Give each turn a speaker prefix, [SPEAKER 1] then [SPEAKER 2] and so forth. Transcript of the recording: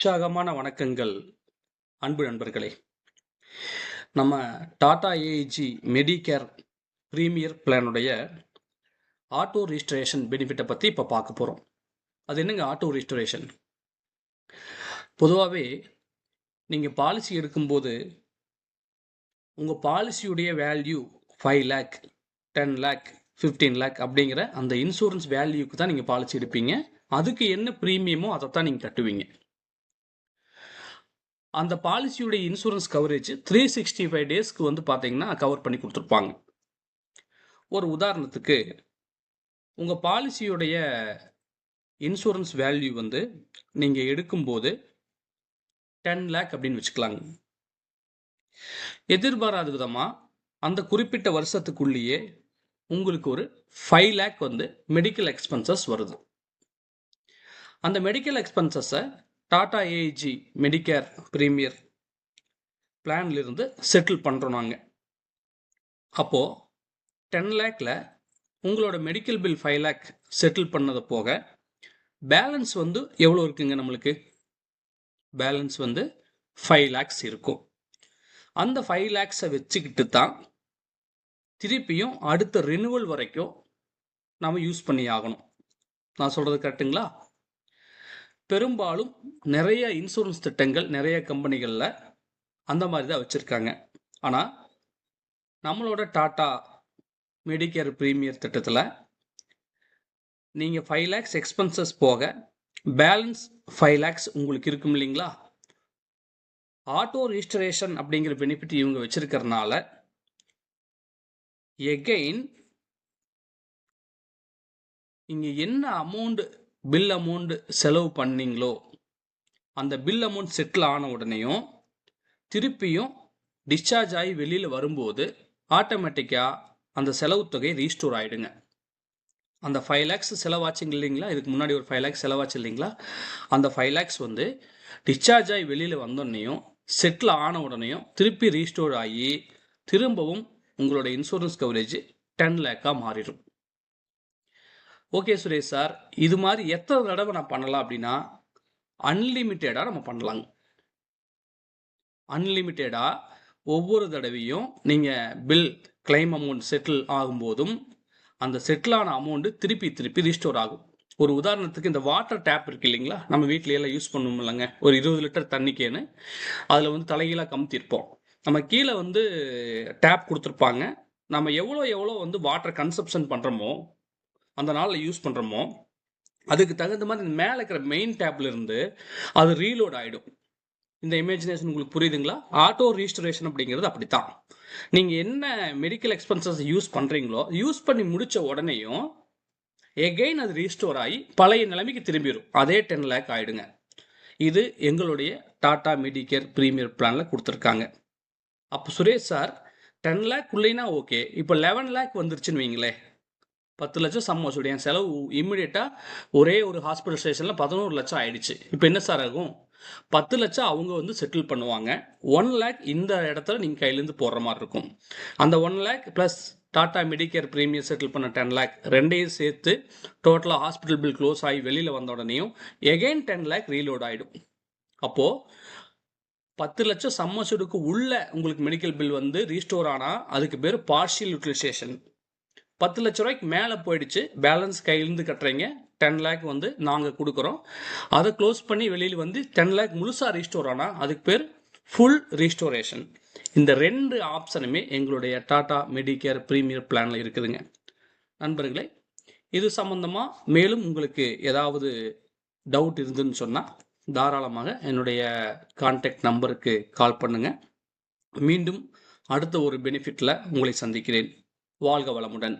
[SPEAKER 1] உற்சாகமான வணக்கங்கள். அன்பு நண்பர்களே நம்ம டாடா ஏஐஜி மெடிகேர் ப்ரீமியர் பிளானுடைய ஆட்டோ ரிஜிஸ்ட்ரேஷன் பெனிஃபிட்டை பற்றி இப்போ பார்க்க போகிறோம் அது என்னங்க ஆட்டோ ரிஜிஸ்ட்ரேஷன் பொதுவாகவே நீங்கள் பாலிசி எடுக்கும்போது உங்கள் பாலிசியுடைய value five lakh ten lakh fifteen lakh அப்படிங்கிற அந்த இன்சூரன்ஸ் வேல்யூக்கு தான் நீங்கள் பாலிசி எடுப்பீங்க. அதுக்கு என்ன ப்ரீமியமோ அதை தான் நீங்கள் கட்டுவீங்க. அந்த பாலிசியுடைய insurance coverage three sixty five டேஸ்க்கு வந்து பார்த்தீங்கன்னா கவர் பண்ணி கொடுத்துருப்பாங்க. ஒரு உதாரணத்துக்கு உங்கள் பாலிசியுடைய இன்சூரன்ஸ் வேல்யூ வந்து நீங்கள் எடுக்கும்போது டென் லேக் அப்படின்னு வச்சுக்கலாங்க. எதிர்பாராத விதமாக அந்த குறிப்பிட்ட வருஷத்துக்குள்ளேயே உங்களுக்கு ஒரு ஃபைவ் லேக் வந்து மெடிக்கல் எக்ஸ்பென்சஸ் வருது. அந்த மெடிக்கல் எக்ஸ்பென்சஸை டாடா ஏஜி மெடிக்கேர் ப்ரீமியர் பிளான்லேருந்து செட்டில் பண்ணுறோம் நாங்கள் அப்போது டென் லேக்கில் உங்களோட medical bill five lakh settle பண்ணது போக பேலன்ஸ் வந்து எவ்வளோ இருக்குங்க நம்மளுக்கு? பேலன்ஸ் வந்து ஃபைவ் லேக்ஸ் இருக்கும். அந்த ஃபைவ் லேக்ஸை வச்சுக்கிட்டு தான் திருப்பியும் அடுத்த ரினுவல் வரைக்கும் நாம் யூஸ் பண்ணி ஆகணும். நான் சொல்கிறது கரெக்டுங்களா பெரும்பாலும் நிறைய இன்சூரன்ஸ் திட்டங்கள் நிறைய கம்பெனிகளில் அந்த மாதிரி தான் வச்சுருக்காங்க. ஆனால் நம்மளோட டாட்டா மெடிக்கேர் ப்ரீமியர் திட்டத்தில் நீங்கள் ஃபைவ் லேக்ஸ் எக்ஸ்பென்சஸ் போக பேலன்ஸ் ஃபைவ் லேக்ஸ் உங்களுக்கு இருக்கும் இல்லைங்களா? ஆட்டோ ரிஜிஸ்ட்ரேஷன் அப்படிங்கிற பெனிஃபிட் இவங்க வச்சுருக்கிறதுனால எகெயின் இங்கே என்ன அமௌண்ட் பில் அமௌண்ட் செலவு பண்ணீங்களோ அந்த பில் அமௌண்ட் செட்டில் ஆன உடனேயும் திருப்பியும் டிஸ்சார்ஜ் ஆகி வெளியில் வரும்போது ஆட்டோமேட்டிக்காக அந்த செலவு தொகை ரீஸ்டோர் ஆகிடுங்க அந்த ஃபைவ் லேக்ஸ் செலவாச்சுங்க இல்லைங்களா? இதுக்கு முன்னாடி ஒரு ஃபைவ் லேக்ஸ் செலவாச்சு இல்லைங்களா? அந்த ஃபைவ் லேக்ஸ் வந்து டிஸ்சார்ஜ் ஆகி வெளியில் வந்தோடனேயும் செட்டில் ஆன உடனேயும் திருப்பி ரீஸ்டோர் ஆகி திரும்பவும் உங்களோட இன்சூரன்ஸ் கவரேஜ் டென் லேக்காக மாறிடும். ஓகே சுரேஷ் சார் இது மாதிரி எத்தனை தடவை நான் பண்ணலாம் அப்படின்னா அன்லிமிட்டெடாக நம்ம பண்ணலாங்க. அன்லிமிட்டெடாக ஒவ்வொரு தடவையும் நீங்கள் பில் கிளைம் அமௌண்ட் செட்டில் ஆகும்போதும் அந்த செட்டிலான அமௌண்ட்டு திருப்பி திருப்பி ரீஸ்டோர் ஆகும். ஒரு உதாரணத்துக்கு இந்த வாட்டர் டேப் இருக்கு இல்லைங்களா? நம்ம வீட்டில எல்லாம் யூஸ் பண்ணுவோம் இல்லைங்க. ஒரு இருபது லிட்டர் தண்ணிக்கேன்னு அதில் வந்து தலைகீழாக கமுத்திருப்போம் நம்ம கீழே வந்து டேப் கொடுத்துருப்பாங்க. நம்ம எவ்வளோ எவ்வளோ வந்து வாட்டர் கன்சப்ஷன் பண்ணுறோமோ அந்த நாளில் யூஸ் பண்ணுறோமோ அதுக்கு தகுந்த மாதிரி மேலே இருக்கிற மெயின் டேப்ல இருந்து அது ரீலோட் ஆகிடும் இந்த இமேஜினேஷன் உங்களுக்கு புரியுதுங்களா? ஆட்டோ ரீஸ்டரேஷன் அப்படிங்கிறது அப்படித்தான். நீங்கள் என்ன மெடிக்கல் எக்ஸ்பென்சஸ் யூஸ் பண்ணுறீங்களோ யூஸ் பண்ணி முடித்த உடனேயும் எகெயின் அது ரீஸ்டோர் ஆகி பழைய நிலைமைக்கு திரும்பிடும் அதே டென் லேக் ஆகிடுங்க இது எங்களுடைய டாடா மெடிக்கேர் ப்ரீமியர் பிளானில் கொடுத்துருக்காங்க. அப்போ சுரேஷ் சார் டென் லேக் உள்ளேனா ஓகே இப்போ லெவன் லேக் வந்துருச்சுன்னு வைங்களேன். பத்து லட்சம் சம்மோசுடைய என் செலவு இம்மிடியட்டாக ஒரே ஒரு ஹாஸ்பிட்டல் ஸ்டேஷனில் பதினோரு லட்சம் ஆயிடுச்சு. இப்போ என்ன சார் ஆகும்? பத்து லட்சம் அவங்க வந்து செட்டில் பண்ணுவாங்க. ஒன் லேக் இந்த இடத்துல நீங்கள் கையிலேருந்து போடுற மாதிரி இருக்கும். அந்த one lakh plus Tata Medicare premium settle பண்ண டென் லேக் ரெண்டையும் சேர்த்து டோட்டலாக ஹாஸ்பிட்டல் பில் க்ளோஸ் ஆகி வெளியில் வந்த உடனேயும் எகெயின் டென் லேக் ரீலோட் ஆகிடும் அப்போது பத்து லட்சம் சம்மசுடுக்கு உள்ள உங்களுக்கு மெடிக்கல் பில் வந்து ரீஸ்டோர் ஆனால் அதுக்கு பேர் பார்ஷியல் யூட்டிலைசேஷன் பத்து லட்ச ரூபாய்க்கு மேலே போயிடுச்சு. பேலன்ஸ் கையிலேருந்து கட்டுறீங்க. டென் லேக் வந்து நாங்கள் கொடுக்குறோம். அதை க்ளோஸ் பண்ணி வெளியில் வந்து டென் லேக் முழுசாக ரீஸ்டோர் ஆனால் அதுக்கு பேர் ஃபுல் ரீஸ்டோரேஷன் இந்த ரெண்டு ஆப்ஷனுமே எங்களுடைய டாடா மெடிக்கேர் ப்ரீமியர் பிளானில் இருக்குதுங்க. நண்பர்களே இது சம்மந்தமாக மேலும் உங்களுக்கு ஏதாவது டவுட் இருந்துன்னு சொன்னால் தாராளமாக என்னுடைய கான்டாக்ட் நம்பருக்கு கால் பண்ணுங்கள் மீண்டும் அடுத்த ஒரு பெனிஃபிட்டில் உங்களை சந்திக்கிறேன். வாழ்க வளமுடன்.